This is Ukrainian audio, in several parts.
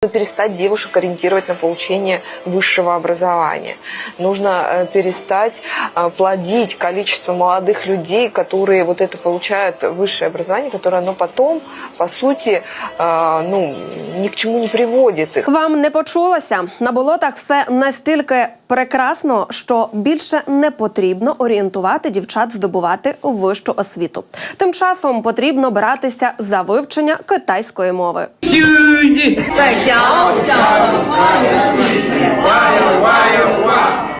Нужно перестать девушек ориентировать на получение высшего образования. Нужно э, перестать э, плодить количество молодых людей, которые вот это получают высшее образование, которое оно потом, по сути, э, ну, ни к чему не приводит их. Вам не почулося на болотах все настільки прекрасно, що більше не потрібно орієнтувати дівчат здобувати вищу освіту. Тим часом потрібно братися за вивчення китайської мови.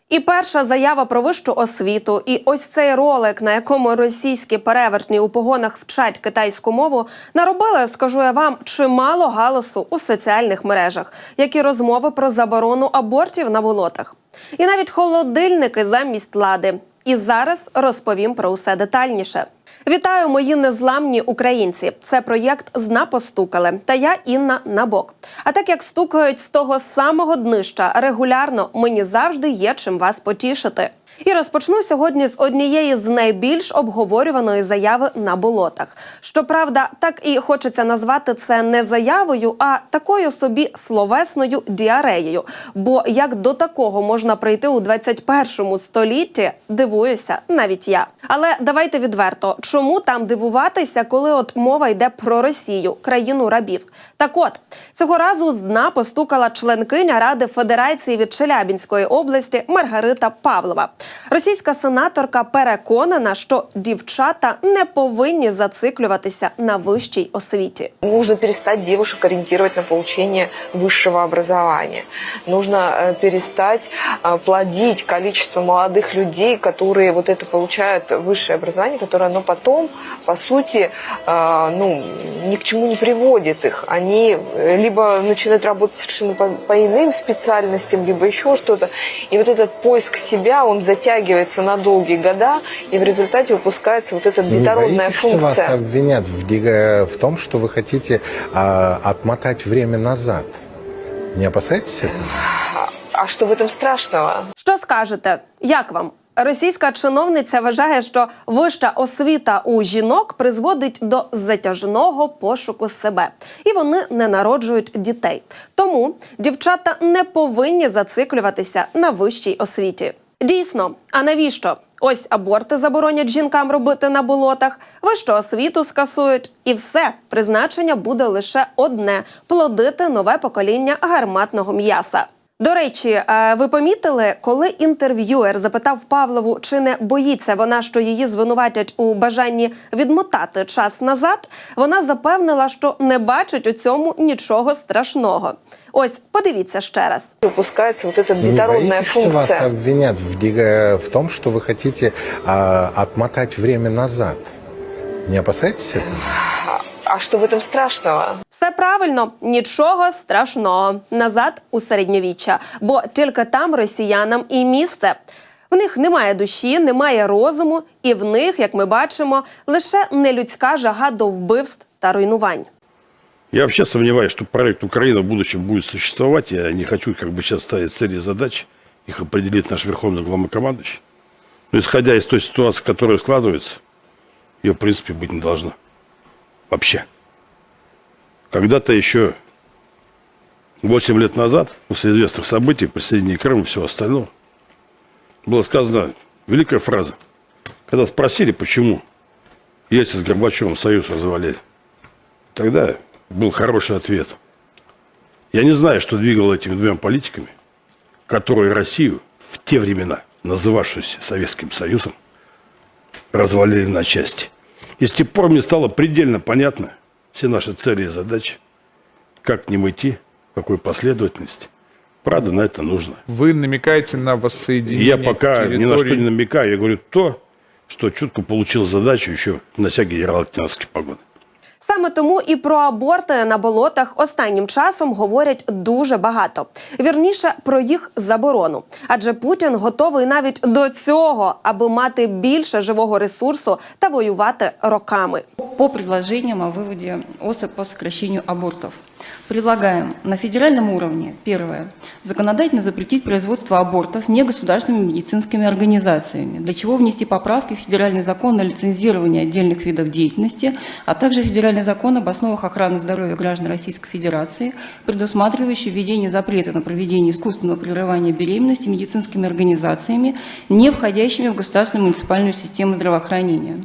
І перша заява про вищу освіту, і ось цей ролик, на якому російські перевертні у погонах вчать китайську мову, наробили, скажу я вам, чимало галасу у соціальних мережах, як і розмови про заборону абортів на болотах. І навіть холодильники замість лади. І зараз розповім про усе детальніше. Вітаю, мої незламні українці! Це проєкт Зна постукали. Та я Інна Набок. А так як стукають з того самого днища регулярно, мені завжди є чим вас потішити. І розпочну сьогодні з однієї з найбільш обговорюваної заяви на болотах. Щоправда, так і хочеться назвати це не заявою, а такою собі словесною діареєю. Бо як до такого можна прийти у 21 столітті, дивуюся навіть я. Але давайте відверто, чому там дивуватися, коли от мова йде про Росію, країну рабів? Так от цього разу з дна постукала членкиня Ради Федерації від Челябінської області Маргарита Павлова. Російська сенаторка переконана, що дівчата не повинні зациклюватися на вищій освіті. Нужно перестать девушек ориентировать на получение высшего образования. Нужно э, перестать э, плодить количество молодых людей, которые вот это получают высшее образование, которое оно потом, по сути, э, ну, ни к чему не приводит их. Они э, либо начинают работать совершенно по, по иным специальностям, либо еще что-то. И вот этот поиск себя, он затягивается на долгие года, и в результате выпускается вот эта Не детородная боитесь, что вас функция. обвинят в, диго- в том, что вы хотите а, отмотать время назад? Не опасаетесь этого? А что в этом страшного? Що скажете? Як вам? Російська чиновниця вважає, що вища освіта у жінок призводить до затяжного пошуку себе, і вони не народжують дітей. Тому дівчата не повинні зациклюватися на вищій освіті. Дійсно, а навіщо? Ось аборти заборонять жінкам робити на болотах, вищу освіту скасують, і все призначення буде лише одне плодити нове покоління гарматного м'яса. До речі, е, ви помітили, коли інтерв'юер запитав Павлову, чи не боїться вона, що її звинуватять у бажанні відмотати час назад, вона запевнила, що не бачить у цьому нічого страшного. Ось подивіться ще раз. Выпускается вот эта Не детородная боитесь, что вас функция. обвинят в, диго- в том, что вы хотите а, отмотать время назад? Не опасаетесь этого? А что в этом страшного? Все правильно, нічого страшного. Назад у середньовіччя, бо тільки там росіянам і місце. В них немає душі, немає розуму, і в них, як ми бачимо, лише нелюдська жага до вбивств та руйнувань. Я вообще сомневаюсь, что проект Украина в будущем будет существовать. Я не хочу как бы сейчас ставить цели и задачи. Их определит наш верховный главнокомандующий. Но исходя из той ситуации, которая складывается, ее в принципе быть не должно. Вообще. Когда-то еще 8 лет назад, после известных событий, присоединения Крыма и всего остального, была сказана великая фраза. Когда спросили, почему Ельцин с Горбачевым союз развалили, Тогда был хороший ответ. Я не знаю, что двигало этими двумя политиками, которые Россию в те времена, называвшуюся Советским Союзом, развалили на части. И с тех пор мне стало предельно понятно все наши цели и задачи, как к ним идти, в какой последовательности. Правда, на это нужно. Вы намекаете на воссоединение я пока ни на что не намекаю. Я говорю то, что чутко получил задачу еще нося генерал-лейтенантские погоны. Саме тому і про аборти на болотах останнім часом говорять дуже багато. Вірніше про їх заборону. Адже Путін готовий навіть до цього, аби мати більше живого ресурсу та воювати роками. по предложениям о виводі ОСА по сокращенню абортов. Предлагаем на федеральном уровне, первое, законодательно запретить производство абортов негосударственными медицинскими организациями, для чего внести поправки в федеральный закон на лицензирование отдельных видов деятельности, а также федеральный закон об основах охраны здоровья граждан Российской Федерации, предусматривающий введение запрета на проведение искусственного прерывания беременности медицинскими организациями, не входящими в государственную муниципальную систему здравоохранения.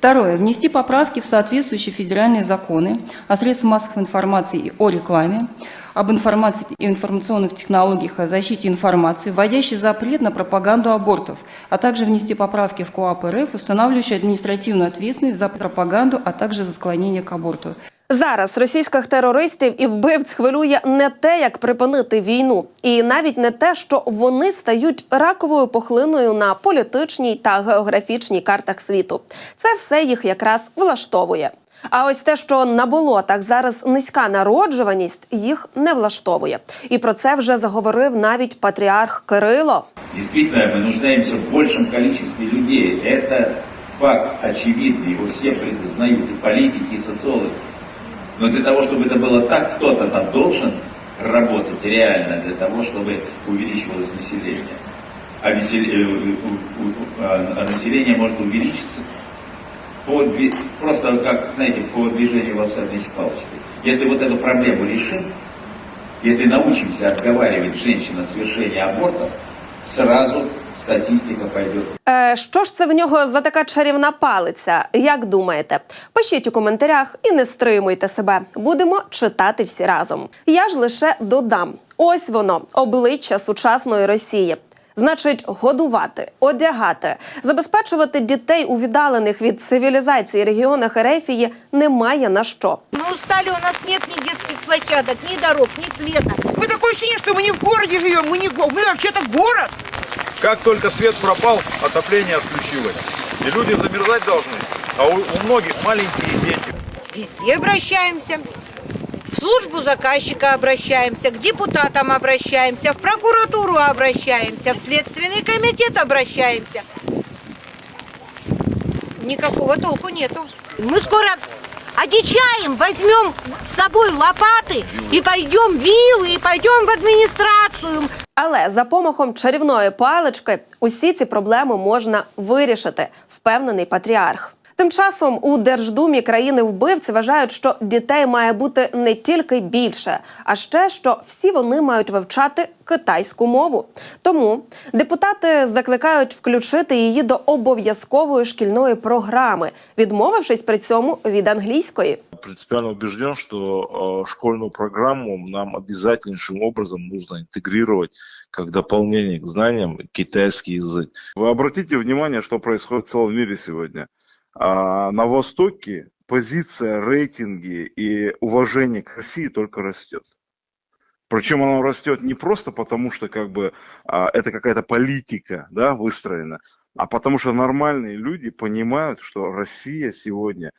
Второе. Внести поправки в соответствующие федеральные законы о средствах массовой информации и о рекламе, об информации и информационных технологиях, о защите информации, вводящий запрет на пропаганду абортов, а также внести поправки в КОАП РФ, устанавливающие административную ответственность за пропаганду, а также за склонение к аборту. Зараз російських терористів і вбивць хвилює не те, як припинити війну, і навіть не те, що вони стають раковою пухлиною на політичній та географічній картах світу. Це все їх якраз влаштовує. А ось те, що на болотах зараз низька народжуваність, їх не влаштовує. І про це вже заговорив навіть патріарх Кирило. Действительно, мы нуждаемся в большем количестве людей. Это факт очевидный, его все признают, и политики, и социологи. Но для того, чтобы это было так, кто-то там должен работать реально для того, чтобы увеличивалось население. А, весел- э, а- а население может увеличиться по просто как, знаете, по движению волшебной палочки. Если вот эту проблему решим, если научимся отговаривать женщин от совершения абортов, сразу статистика пойдет Е, що ж це в нього за така чарівна палиця? Як думаєте? Пишіть у коментарях і не стримуйте себе. Будемо читати всі разом. Я ж лише додам: ось воно, обличчя сучасної Росії. Значить, годувати, одягати, забезпечувати дітей у віддалених від цивілізації регіонах Ерефії немає на що. Мы устали, у нас нет ни детских площадок, ни дорог, ни света. Мы такое ощущение, что мы не в городе живем, мы не го- мы вообще-то город. Как только свет пропал, отопление отключилось. И люди замерзать должны. А у, у многих маленькие дети. Везде обращаемся. В службу заказчика обращаемся, к депутатам обращаемся, в прокуратуру обращаемся, в следственный комитет обращаемся. Никакого толку нету. Мы скоро одичаем, возьмем с собой лопаты и пойдем вилы, и пойдем в администрацию. Але за помахом чарівної палички усі ці проблеми можна вирішити, впевнений патріарх. Тим часом у Держдумі країни вбивці вважають, що дітей має бути не тільки більше, а ще що всі вони мають вивчати китайську мову. Тому депутати закликають включити її до обов'язкової шкільної програми, відмовившись при цьому від англійської. Принципиально убежден, что э, школьную программу нам обязательнейшим образом нужно интегрировать как дополнение к знаниям китайский язык. Вы обратите внимание, что происходит в целом мире сегодня. А, на Востоке позиция, рейтинги и уважение к России только растет. Причем оно растет не просто потому, что как бы а, это какая-то политика да, выстроена, а потому что нормальные люди понимают, что Россия сегодня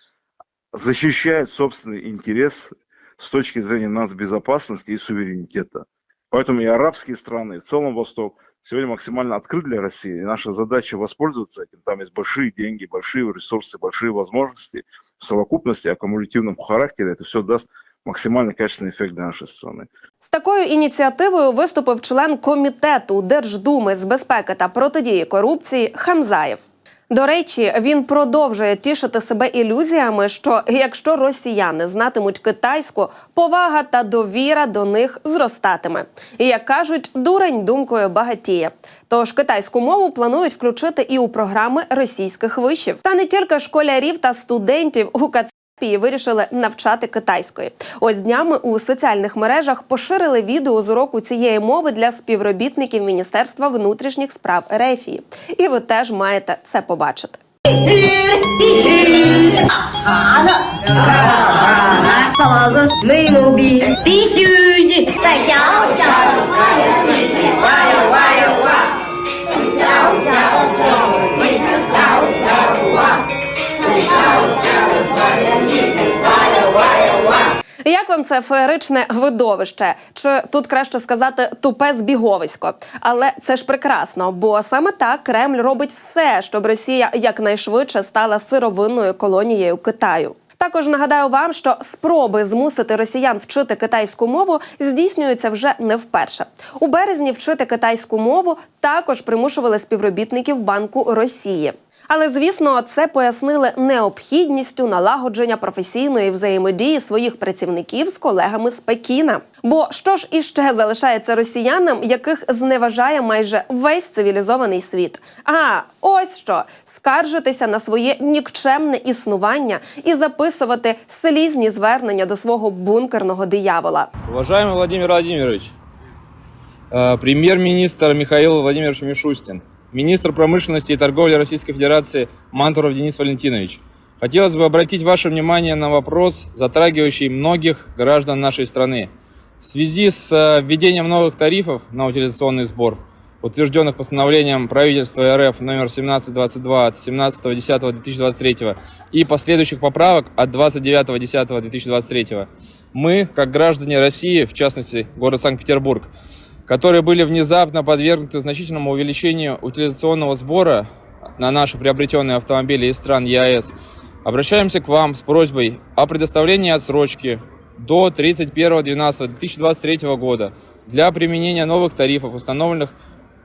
защищает собственный интерес с точки зрения нацбезопасности и суверенитета. Поэтому и арабские страны, и в целом Восток сегодня максимально открыт для России. И наша задача воспользоваться этим. Там есть большие деньги, большие ресурсы, большие возможности. В совокупности, аккумулятивном характере это все даст максимально качественный эффект для нашей страны. З такою ініціативою виступив член комітету Держдуми з безпеки та протидії корупції Хамзаєв. До речі, він продовжує тішити себе ілюзіями, що якщо росіяни знатимуть китайську, повага та довіра до них зростатиме. І як кажуть, дурень думкою багатіє. Тож китайську мову планують включити і у програми російських вишів. Та не тільки школярів та студентів у КЦ Пії вирішили навчати китайської. Ось днями у соціальних мережах поширили відео з уроку цієї мови для співробітників Міністерства внутрішніх справ Ерефії. І ви теж маєте це побачити. Вам це феєричне видовище? Чи тут краще сказати тупе збіговисько? Але це ж прекрасно, бо саме так Кремль робить все, щоб Росія якнайшвидше стала сировинною колонією Китаю. Також нагадаю вам, що спроби змусити росіян вчити китайську мову здійснюються вже не вперше. У березні вчити китайську мову також примушували співробітників Банку Росії. Але звісно, це пояснили необхідністю налагодження професійної взаємодії своїх працівників з колегами з Пекіна. Бо що ж іще залишається росіянам, яких зневажає майже весь цивілізований світ? А ось що скаржитися на своє нікчемне існування і записувати слізні звернення до свого бункерного диявола. Уважаемый Владимир Владимирович, э, премьер-министр Михаил Владимирович Мишустин, министр промышленности и торговли Российской Федерации Мантуров Денис Валентинович, хотелось бы обратить ваше внимание на вопрос, затрагивающий многих граждан нашей страны. В связи с э, введением новых тарифов на утилизационный сбор, утвержденных постановлением правительства РФ номер 1722 от 17.10.2023 и последующих поправок от 29.10.2023, мы, как граждане России, в частности город Санкт-Петербург, которые были внезапно подвергнуты значительному увеличению утилизационного сбора на наши приобретенные автомобили из стран ЕАЭС, обращаемся к вам с просьбой о предоставлении отсрочки до 31.12.2023 года для применения новых тарифов, установленных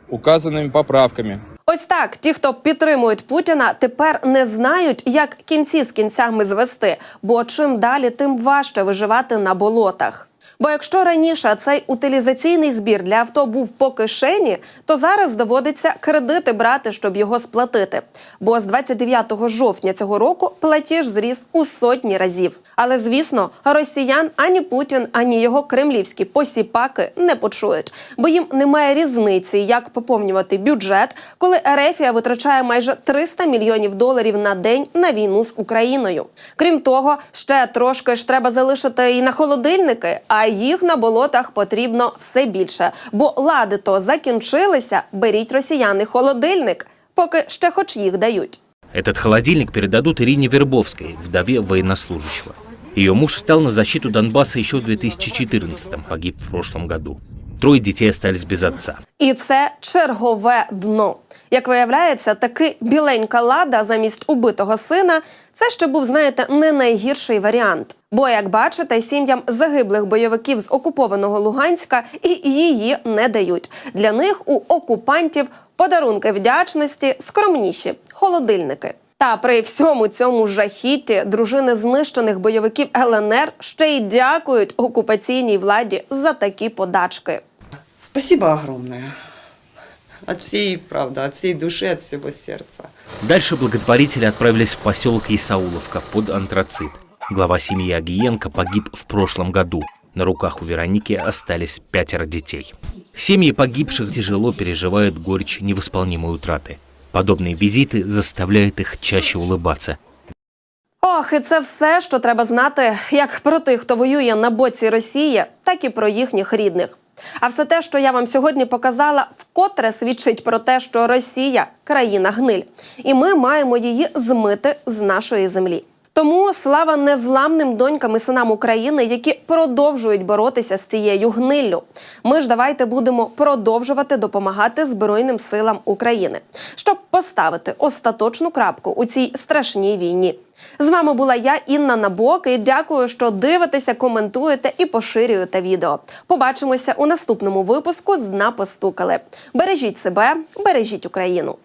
указанными поправками. Ось так, ті, хто підтримують Путіна, тепер не знають, як кінці з кінцями звести, бо чим далі, тим важче виживати на болотах. Бо якщо раніше цей утилізаційний збір для авто був по кишені, то зараз доводиться кредити брати, щоб його сплатити. Бо з 29 жовтня цього року платіж зріс у сотні разів. Але звісно, росіян ані Путін, ані його кремлівські посіпаки не почують, бо їм немає різниці, як поповнювати бюджет, коли Ерефія витрачає майже 300 мільйонів доларів на день на війну з Україною. Крім того, ще трошки ж треба залишити і на холодильники, а їх на болотах потрібно все більше. Бо лади то закінчилися. Беріть росіяни холодильник, поки ще хоч їх дають. Этот холодильник передадут Ирине Вербовской, вдове военнослужащего. Ее муж встал на защиту Донбасса еще в 2014-м, погиб в прошлом году. Трое детей остались без отца. І це чергове дно. Як виявляється, таки біленька лада замість убитого сина це ще був, знаєте, не найгірший варіант. Бо, як бачите, сім'ям загиблих бойовиків з окупованого Луганська і її не дають. Для них у окупантів подарунки вдячності скромніші холодильники. Та при всьому цьому жахітті дружини знищених бойовиків ЛНР ще й дякують окупаційній владі за такі подачки. Спасибо огромное. От всей, правда, от всей души, от всего сердца. Дальше благотворители отправились в поселок Исауловка под антрацит. Глава семьи Агиенко погиб в прошлом году. На руках у Вероники остались пятеро детей. Семьи погибших тяжело переживают горечь невосполнимой утраты. Подобные визиты заставляют их чаще улыбаться. Ох, і це все, що треба знати як про тих, хто воює на боці Росії, так і про їхніх рідних. А все те, що я вам сьогодні показала, вкотре свідчить про те, що Росія країна гниль, і ми маємо її змити з нашої землі. Тому слава незламним донькам і синам України, які продовжують боротися з цією гниллю. Ми ж давайте будемо продовжувати допомагати Збройним силам України, щоб поставити остаточну крапку у цій страшній війні. З вами була я, Інна Набок, і дякую, що дивитеся, коментуєте і поширюєте відео. Побачимося у наступному випуску з дна постукали. Бережіть себе, бережіть Україну.